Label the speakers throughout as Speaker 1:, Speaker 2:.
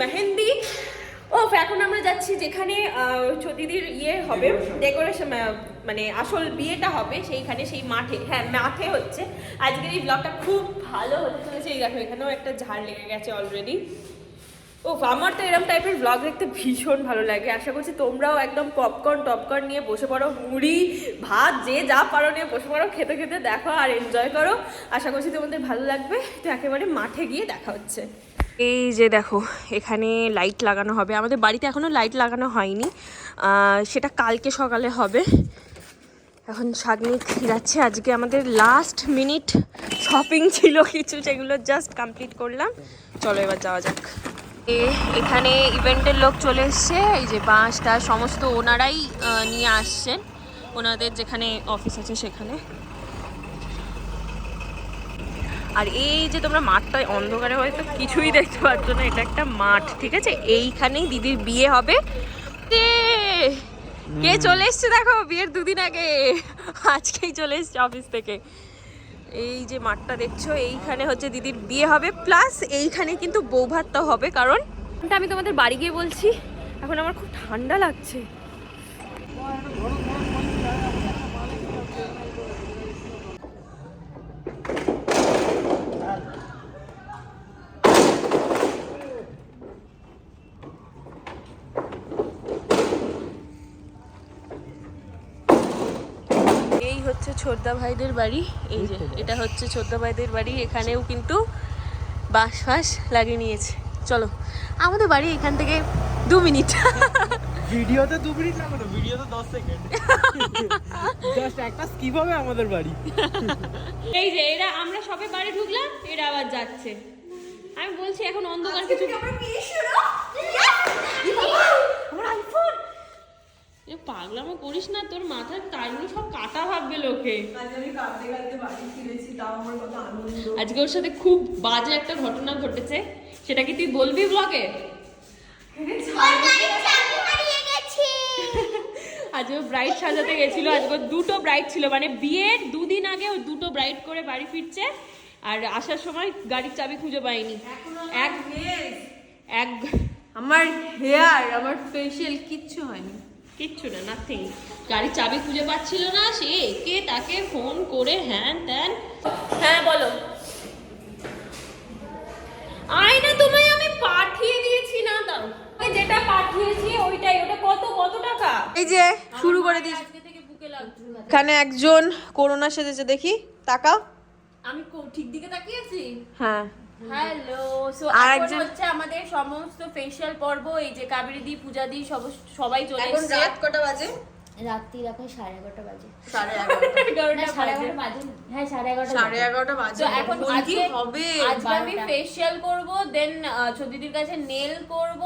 Speaker 1: মেহেন্দি। ও এখন আমরা যাচ্ছি যেখানে দিদির ইয়ে হবে ডেকোরেশন মানে আসল বিয়েটা হবে সেইখানে সেই মাঠে। হ্যাঁ মাঠে হচ্ছে। আজকের এই ব্লগটা খুব ভালো হতে চলেছে এই দেখো এখানেও একটা ঝাড় লেগে গেছে অলরেডি ও আমার তো এরকম টাইপের ব্লগ দেখতে ভীষণ ভালো লাগে। আশা করছি তোমরাও একদম পপকর্ন টপকর্ন নিয়ে বসে পড়ো। মুড়ি ভাত যে যা পারো নিয়ে বসে পড়ো। খেতে খেতে দেখো আর এনজয় করো। আশা করছি তোমাদের ভালো লাগবে। তো একেবারে মাঠে গিয়ে দেখা হচ্ছে। এই যে দেখো, এখানে লাইট লাগানো হবে। আমাদের বাড়িতে এখনও লাইট লাগানো হয়নি। সেটা কালকে সকালে হবে। এখন শাগনিক যাচ্ছে আজকে আমাদের লাস্ট মিনিট শপিং ছিল কিছু সেগুলো জাস্ট কমপ্লিট করলাম। চলো এবার যাওয়া যাক। এখানে ইভেন্টের লোক চলে এসছে। এই যে বাঁশটা সমস্ত ওনারাই নিয়ে আসছেন। ওনাদের যেখানে অফিস আছে সেখানে। আর এই যে তোমরা মাঠটায় অন্ধকারে হয়তো কিছুই দেখতে পাচ্ছ না এটা একটা মাঠ ঠিক আছে? এইখানেই দিদির বিয়ে হবে। কে চলে এসছে দেখো বিয়ের দুদিন আগে। আজকেই চলে এসছে অফিস থেকে। এই যে মাঠটা দেখছ এইখানে হচ্ছে দিদির বিয়ে হবে। প্লাস এইখানে কিন্তু বৌভাতটা হবে কারণ এটা আমি তোমাদের বাড়ি গিয়ে বলছি এখন আমার খুব ঠান্ডা লাগছে এই হচ্ছে ছোটদা ভাইদের বাড়ি। এই যে এটা হচ্ছে ছোদ্দা ভাইদের বাড়ি। এখানেও কিন্তু বাঁশ ফাঁস লাগিয়ে নিয়েছে। চলো আমাদের বাড়ি এখান থেকে দু মিনিট।
Speaker 2: ভিডিওতে দু মিনিট লাগবে না ভিডিওতে দশ সেকেন্ড। জাস্ট একটা স্কিপ হবে আমাদের বাড়ি।
Speaker 1: এই যে এরা আমরা সবে বাড়ি ঢুকলাম এরা আবার যাচ্ছে। আমি বলছি এখন অন্ধকার কিছু এ পাগলামো করিস না তোর মাথার তারগুলো সব কাটা ভাববে লোকে। আজকে ওর সাথে খুব বাজে একটা ঘটনা ঘটেছে সেটা কি তুই বলবি ব্লগে আজ ও ব্রাইড সাজাতে গেছিল আজকে দুটো ব্রাইড ছিল মানে বিয়ের দুদিন আগে ও দুটো ব্রাইড করে বাড়ি ফিরছে আর আসার সময় গাড়ির চাবি খুঁজে পাইনি এক এক
Speaker 3: আমার হেয়ার আমার ফেশিয়াল কিচ্ছু হয়নি।
Speaker 1: কিচ্ছু না নাথিং গাড়ির চাবি খুঁজে পাচ্ছিল না সে কে তাকে ফোন করে হ্যান ত্যান। হ্যাঁ বলো। আয়না তোমায় আমি পাঠিয়ে দিয়েছি না দাও। ওই যেটা পাঠিয়েছি ওইটাই ওটা কত কত টাকা?
Speaker 3: এই যে শুরু করে
Speaker 1: লাগছে
Speaker 3: এখানে একজন করোনা সেজেছে দেখি তাকাও।
Speaker 1: আমি ঠিক দিকে তাকিয়েছি
Speaker 3: হ্যাঁ।
Speaker 1: হ্যালো সো এখন হচ্ছে আমাদের সমস্ত ফেশিয়াল পর্ব এই যে কাবেরী দি পূজা দি সবাই চলে
Speaker 3: এখন রাত কটা বাজে?
Speaker 4: রাত্রি এখন সাড়ে এগারোটা বাজে।
Speaker 3: সাড়ে এগারোটা।
Speaker 1: বাজে।
Speaker 4: হ্যাঁ সাড়ে এগারোটা
Speaker 3: সাড়ে এগারোটা বাজে।
Speaker 1: এখন
Speaker 3: এখন
Speaker 1: আজকে
Speaker 3: হবে।
Speaker 1: আজকে আমি। ফেশিয়াল করব দেন ছদিদির কাছে নেল করব।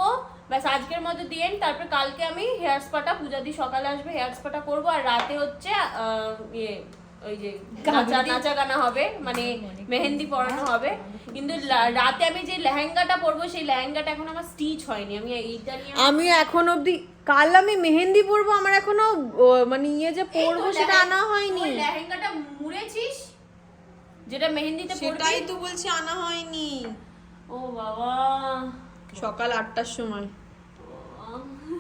Speaker 1: ব্যাস আজকের মতো দিয়ে তারপর কালকে আমি হেয়ার স্পাটা পূজা দি সকালে আসবে হেয়ার স্পাটা করব। আর রাতে হচ্ছে আহ, ইয়ে ওই যে নাচা নাচা গানা। হবে মানে মেহেন্দি পরানো হবে। কিন্তু রাতে আমি যে লেহেঙ্গাটা পরবো সেই লেহেঙ্গাটা এখন আমার স্টিচ হয়নি। আমি এইটা নিয়ে
Speaker 3: আমি এখন অবধি কাল আমি মেহেন্দি পরবো আমার এখনও মানে ইয়ে যে পরবো সেটা আনা হয়নি।
Speaker 1: লেহেঙ্গাটা মুড়েছিস? যেটা মেহেন্দিতে
Speaker 3: সেটাই তো বলছি আনা হয়নি।
Speaker 1: ও বাবা।
Speaker 3: সকাল আটটার সময়।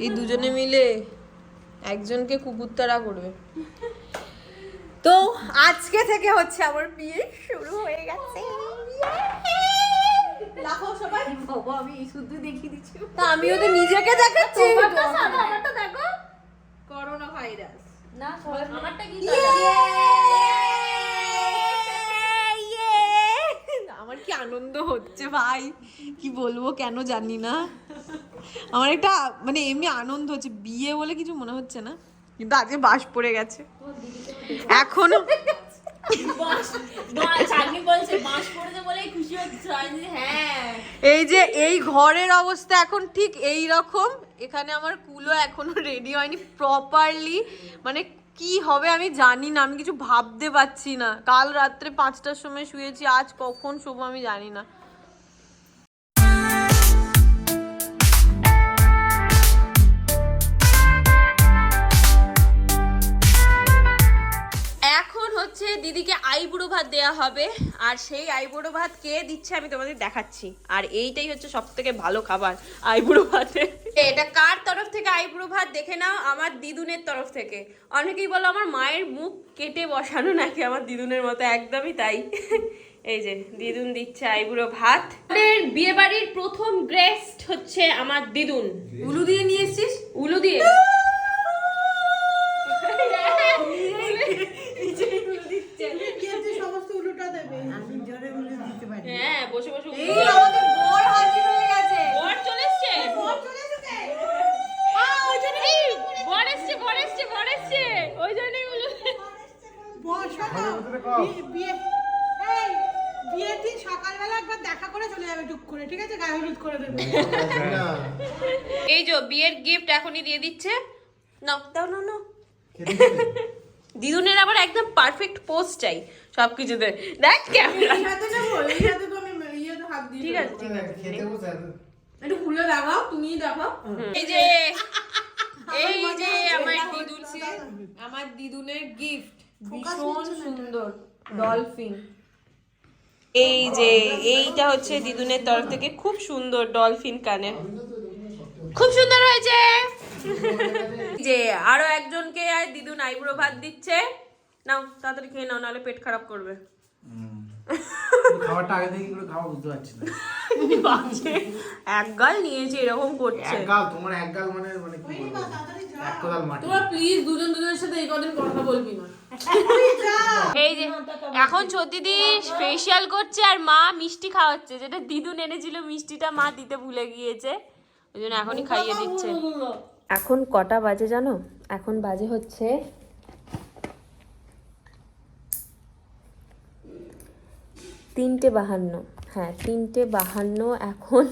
Speaker 3: এই দুজনে মিলে একজনকে কুকুরতারা করবে। তো আজকে থেকে হচ্ছে আমার বিয়ে শুরু হয়ে গেছে। লাফো সবাই।
Speaker 4: বাবা আমি শুধু দেখিয়ে দিচ্ছি।
Speaker 3: তা আমিও তো নিজেকে দেখাচ্ছি।
Speaker 1: আমারটা দেখো।
Speaker 3: করোনা ভাইরাস
Speaker 4: না
Speaker 1: আমারটা কি
Speaker 3: আমার কি আনন্দ হচ্ছে ভাই? কি বলব কেন জানি না। আমার একটা মানে এমনি আনন্দ হচ্ছে। বিয়ে বলে কিছু মনে হচ্ছে না। কিন্তু আজকে বাস পড়ে গেছে।
Speaker 1: এখনও হ্যাঁ।
Speaker 3: এই যে এই ঘরের অবস্থা এখন ঠিক এই রকম এখানে আমার কুলো এখনও রেডি হয়নি প্রপারলি মানে কি হবে আমি জানি না আমি কিছু ভাবতে পারছি না। কাল রাত্রে পাঁচটার সময় শুয়েছি আজ কখন শোবো আমি জানি না।
Speaker 1: দেয়া হবে। আর সেই আইবুড়ো ভাত কে দিচ্ছে আমি তোমাদের দেখাচ্ছি। আর এইটাই হচ্ছে সব থেকে ভালো খাবার আইবুড়ো ভাতে। এটা কার তরফ থেকে আইবুড়ো ভাত? দেখে নাও আমার দিদুনের তরফ থেকে। অনেকেই বলো আমার মায়ের মুখ কেটে বসানো নাকি? আমার দিদুনের মতো একদমই তাই। এই যে দিদুন দিচ্ছে আইবুড়ো ভাত। আমাদের বিয়ে বাড়ির প্রথম গেস্ট হচ্ছে আমার দিদুন।
Speaker 3: উলু দিয়ে নিয়ে এসছিস?
Speaker 1: উলু দিয়ে। বসে বসে
Speaker 3: এই আমাদের বর হাজির হয়ে গেছে।
Speaker 1: বর চলে এসছে? এই, বর এসছে বর এসছে বর এসছে। ওই জন্যই উলু
Speaker 5: বিয়ের দিন সকালবেলা একবার দেখা করে চলে যাবে টুক করে ঠিক আছে? গায়ে হলুদ করে দেবে।
Speaker 1: এই যে বিয়ের গিফট এখনই দিয়ে দিচ্ছে। নাও দাও দিদুনের আবার একদম পারফেক্ট পোস্ট চাই সবকিছুতে। দেখ ক্যামেরা ঠিক আছে ঠিক আছে
Speaker 3: একটু খুলে দেখাও। দেখাও
Speaker 1: এই যে এই যে আমার দিদুন
Speaker 3: আমার দিদুনের গিফট ভীষণ সুন্দর ডলফিন
Speaker 1: এই যে এইটা হচ্ছে দিদুনের তরফ থেকে খুব সুন্দর ডলফিন কানের। খুব সুন্দর হয়েছে। যে আরও একজনকে আর দিদুন আইবুড়ো ভাত দিচ্ছে। নাও তাড়াতাড়ি খেয়ে নাও নাহলে পেট খারাপ করবে।
Speaker 2: খাবারটা আগে থেকে করে খাওয়া বুঝতে পারছি না।
Speaker 1: এক গাল নিয়েছে এরকম করছে।
Speaker 2: এক গাল তোমার এক গাল মানে মানে কি বলব? এক কোদাল মাটি।
Speaker 3: তোরা প্লিজ দুজন দুজনের সাথে এই কদিন কথা বলবি না।
Speaker 1: এই যে এখন সত্যি ফেসিয়াল করছে আর মা মিষ্টি খাওয়াচ্ছে। যেটা দিদুন এনেছিল মিষ্টিটা মা দিতে ভুলে গিয়েছে। ওই জন্য এখনই খাইয়ে দিচ্ছে। এখন কটা বাজে জানো? এখন বাজে হচ্ছে তিনটে বাহান্ন। হ্যাঁ তিনটে বাহান্ন এখন।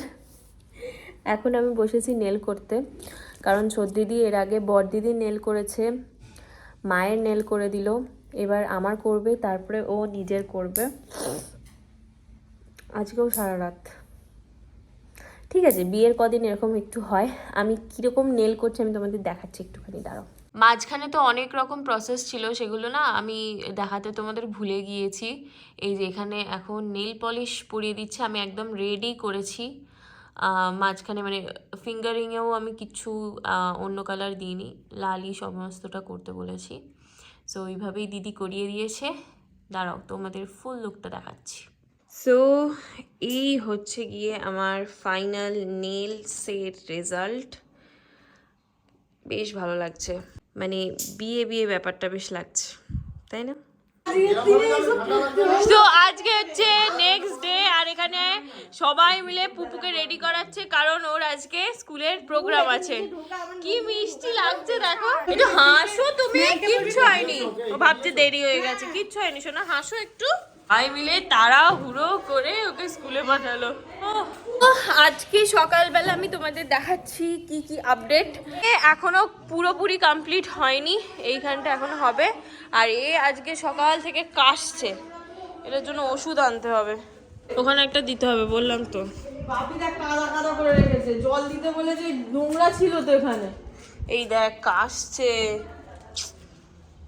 Speaker 1: এখন আমি বসেছি নেল করতে। কারণ সর্দিদি এর আগে বড়দিদি নেল করেছে, মায়ের নেল করে দিল। এবার আমার করবে, তারপরে ও নিজের করবে। আজকেও সারা রাত। ঠিক আছে, বিয়ের কদিন এরকম একটু হয়। আমি কীরকম নেল করছি আমি তোমাদের দেখাচ্ছি একটুখানি, দাঁড়াও। মাঝখানে তো অনেক রকম প্রসেস ছিল, সেগুলো না আমি দেখাতে তোমাদের ভুলে গিয়েছি। এই যে এখানে এখন নেল পলিশ পরিয়ে দিচ্ছে, আমি একদম রেডি করেছি। মাঝখানে মানে ফিঙ্গারিংয়েও আমি কিছু অন্য কালার দিইনি, লালই সমস্তটা করতে বলেছি। সো ওইভাবেই দিদি করিয়ে দিয়েছে। দাঁড়াও, তোমাদের ফুল লুকটা দেখাচ্ছি। সো এই হচ্ছে গিয়ে আমার ফাইনাল নেলসের রেজাল্ট বেশ ভালো লাগছে। মানে বিয়ে বিয়ে ব্যাপারটা বেশ লাগছে, তাই না? তো আজকে হচ্ছে নেক্সট ডে আর এখানে সবাই মিলে পুপুকে রেডি করাচ্ছে কারণ ওর আজকে স্কুলের প্রোগ্রাম আছে। কি মিষ্টি লাগছে দেখো। একটু হাসো তুমি কিচ্ছু হয়নি। ও ভাবছে দেরি হয়ে গেছে, কিচ্ছু হয়নি, শোনা, হাসো একটু। ভাই মিলে তারা হুড়ো করে ওকে স্কুলে পাঠালো। আজকে সকালবেলা আমি তোমাদের দেখাচ্ছি কি কি আপডেট এখনও পুরোপুরি কমপ্লিট হয়নি এইখানটা এখনও হবে। আর এ আজকে সকাল থেকে কাশছে এটার জন্য ওষুধ আনতে হবে। ওখানে একটা দিতে হবে বললাম তো।
Speaker 3: বাপি দেখ কাদা কাদা করে রেখেছে জল দিতে বলেছে নোংরা ছিল তো এখানে।
Speaker 1: এই দেখ কাশছে ওদের একটু ওষুধ আনতে হবে।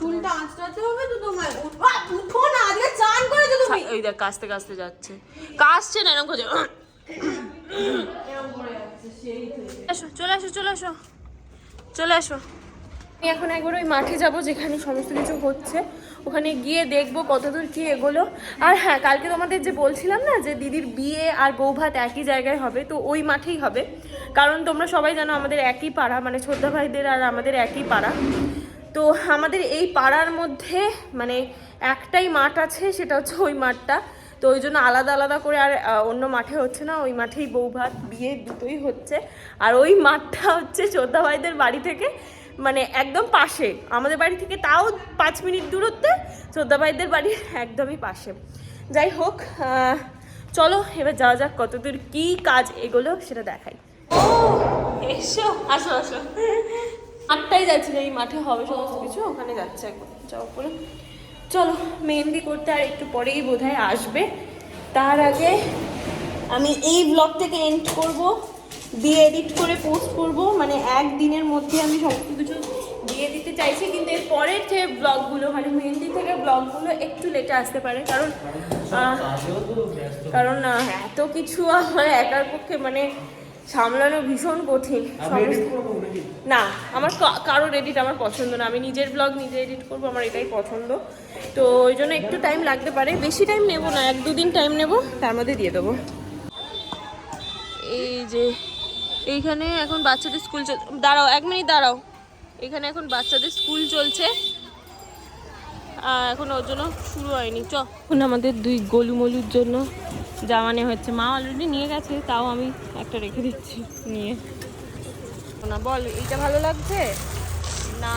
Speaker 3: চুলটা আঁচড়াতে হবে তো তোমার উঠো না আজকে চান করেছ তুমি।
Speaker 1: ওই দেখ কাশতে কাশতে যাচ্ছে। কাশছে না এরকম আসো চলে চলে চলে আমি এখন একবার ওই মাঠে যাব যেখানে সমস্ত কিছু হচ্ছে। ওখানে গিয়ে দেখব কতদূর কি এগোলো। আর হ্যাঁ কালকে তোমাদের যে বলছিলাম না যে দিদির বিয়ে আর বৌভাত একই জায়গায় হবে তো ওই মাঠেই হবে। কারণ তোমরা সবাই জানো আমাদের একই পাড়া মানে ছোদ্দা ভাইদের আর আমাদের একই পাড়া। তো আমাদের এই পাড়ার মধ্যে মানে একটাই মাঠ আছে, সেটা হচ্ছে ওই মাঠটা। তো ওই জন্য আলাদা আলাদা করে আর অন্য মাঠে হচ্ছে না, ওই মাঠেই বউ ভাত, বিয়ে দুটোই হচ্ছে। আর ওই মাঠটা হচ্ছে চোদ্দা ভাইদের বাড়ি থেকে মানে একদম পাশে। আমাদের বাড়ি থেকে তাও পাঁচ মিনিট দূরত্বে চোদ্দা ভাইদের বাড়ির একদমই পাশে। যাই হোক চলো এবার যাওয়া যাক কতদূর কি কাজ এগুলো, সেটা দেখাই। এসো, আসো আসো। আটটাই যাচ্ছি এই মাঠে হবে সমস্ত কিছু, ওখানে যাচ্ছে একবার। যাও করে চলো, মেহেন্দি করতে আর একটু পরেই বোধহয় আসবে। তার আগে আমি এই ব্লগ থেকে এন্ড করব, দিয়ে এডিট করে পোস্ট করব। মানে একদিনের মধ্যে আমি সমস্ত কিছু দিয়ে দিতে চাইছি, কিন্তু এর পরের যে ব্লগগুলো মানে মেহেন্দি থেকে ব্লগগুলো একটু লেটে আসতে পারে। কারণ কারণ এত কিছু আমার একার পক্ষে মানে সামলানো ভীষণ কঠিন না আমার কারোর এডিট আমার পছন্দ না। আমি নিজের ব্লগ নিজে এডিট করব আমার এটাই পছন্দ। তো ওই জন্য একটু টাইম লাগতে পারে। বেশি টাইম নেব না এক দুদিন টাইম নেব তার মধ্যে দিয়ে দেবো। এই যে এইখানে এখন বাচ্চাদের স্কুল চল দাঁড়াও এক মিনিট দাঁড়াও। এখানে এখন বাচ্চাদের স্কুল চলছে। আর এখন ওর জন্য শুরু হয়নি। চ। এখন আমাদের দুই গোলুমলুর জন্য জামা নেওয়া হচ্ছে। মা অলরেডি নিয়ে গেছে তাও আমি একটা রেখে দিচ্ছি নিয়ে। না বল এইটা ভালো লাগছে? না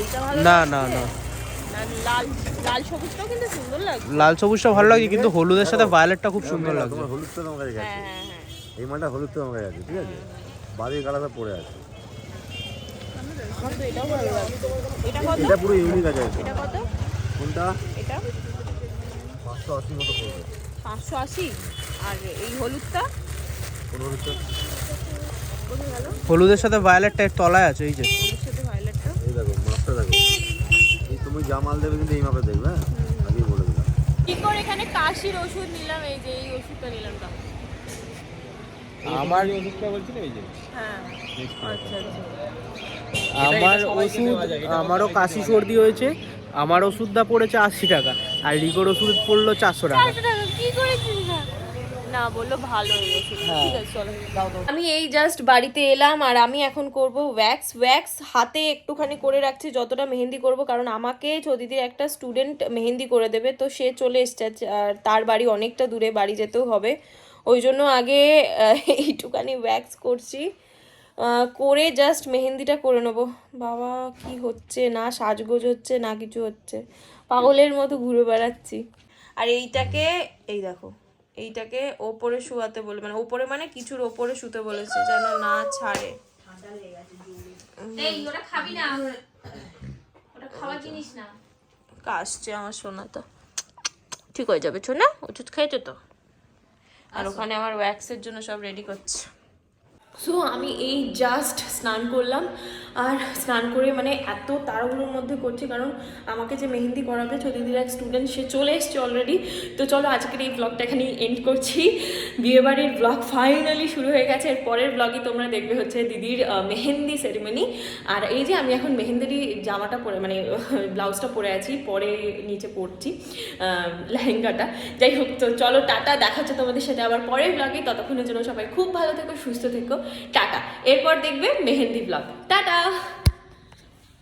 Speaker 1: এইটা ভালো
Speaker 2: না, না, না।
Speaker 1: লাল লাল সবুজটাও কিন্তু সুন্দর লাগছে।
Speaker 2: লাল সবুজটা ভালো লাগে কিন্তু হলুদের সাথে ভায়োলেটটা খুব সুন্দর
Speaker 6: তোমার কাছে
Speaker 1: হ্যাঁ হ্যাঁ হ্যাঁ।
Speaker 6: এই মালটা হলুদ তো আমার কাছে আছে ঠিক আছে? পড়ে আছে।
Speaker 1: এটা
Speaker 6: এটা পুরো ইউনিক আছে।
Speaker 1: এটা কত?
Speaker 6: কোনটা?
Speaker 1: এটা?
Speaker 6: পাঁচশো আশি মতো পড়বে।
Speaker 1: পাঁচশো আশি আর এই হলুদটা?
Speaker 2: হলুদের সাথে ভায়োলেটটা এর তলায় আছে এই যে।
Speaker 1: হলুদের সাথে ভায়োলেটটা
Speaker 6: এই দেখো মাপটা দেখো। এই তুমি যা মাল দেবে কিন্তু এই মাপে দেখবে হ্যাঁ? আগেই বলে দিলাম।
Speaker 1: কি করে এখানে কাশির ওষুধ নিলাম এই যে এই ওষুধটা নিলাম তো
Speaker 2: আমার
Speaker 1: হ্যাঁ। আচ্ছা আচ্ছা।
Speaker 2: আমার ওষুধ আমারও কাশি সর্দি হয়েছে আমার ওষুধটা পড়েছে আশি টাকা। আর রিকোর ওষুধ পড়ল চারশো টাকা।
Speaker 1: না? না বলল ভালো
Speaker 2: হ্যাঁ।
Speaker 1: আমি এই জাস্ট বাড়িতে এলাম আর আমি এখন করব ওয়্যাক্স ওয়্যাক্স হাতে একটুখানি করে রাখছি যতটা মেহেন্দি করব কারণ আমাকে চদিদির একটা স্টুডেন্ট মেহেন্দি করে দেবে তো সে চলে এসছে। আর তার বাড়ি অনেকটা দূরে বাড়ি যেতেও হবে। ওই জন্য আগে এইটুখানি ওয়্যাক্স করছি। করে জাস্ট মেহেন্দিটা করে নেব। বাবা কি হচ্ছে? না সাজগোজ হচ্ছে না কিছু হচ্ছে। পাগলের মতো ঘুরে বেড়াচ্ছি। আর এইটাকে এই দেখো এইটাকে ওপরে শুয়াতে বলে মানে ওপরে মানে কিছুর ওপরে শুতে বলেছে যেন না ছাড়ে।
Speaker 4: ওটা খাবি না ওটা খাওয়ার জিনিস না।
Speaker 1: কাশছে আমার সোনাটা। ঠিক হয়ে যাবে ছোনা ওষুধ খেয়েছো তো। আর ওখানে আমার ওয়্যাক্সের জন্য সব রেডি করছে। সো আমি এই জাস্ট স্নান করলাম। আর স্নান করে মানে এত তাড়াহুড়োর মধ্যে করছি, কারণ আমাকে যে মেহেন্দি করাবে দিদির এক স্টুডেন্ট সে চলে এসছে অলরেডি তো চলো আজকের এই ব্লগটা এখানে এন্ড করছি। বিয়েবাড়ির ব্লগ ফাইনালি শুরু হয়ে গেছে। এর পরের ব্লগই তোমরা দেখবে হচ্ছে দিদির মেহেন্দি সেরিমনি আর এই যে আমি এখন মেহেন্দিরই জামাটা পরে মানে ব্লাউজটা পরে আছি, পরে নিচে পরছি লেহেঙ্গাটা। যাই হোক, তো চলো টাটা দেখাচ্ছে তোমাদের সাথে আবার পরের ব্লগে ততক্ষণের জন্য সবাই খুব ভালো থেকো, সুস্থ থেকো। টাটা। এরপর দেখবে মেহেন্দি ব্লগ টাটা! Ciao!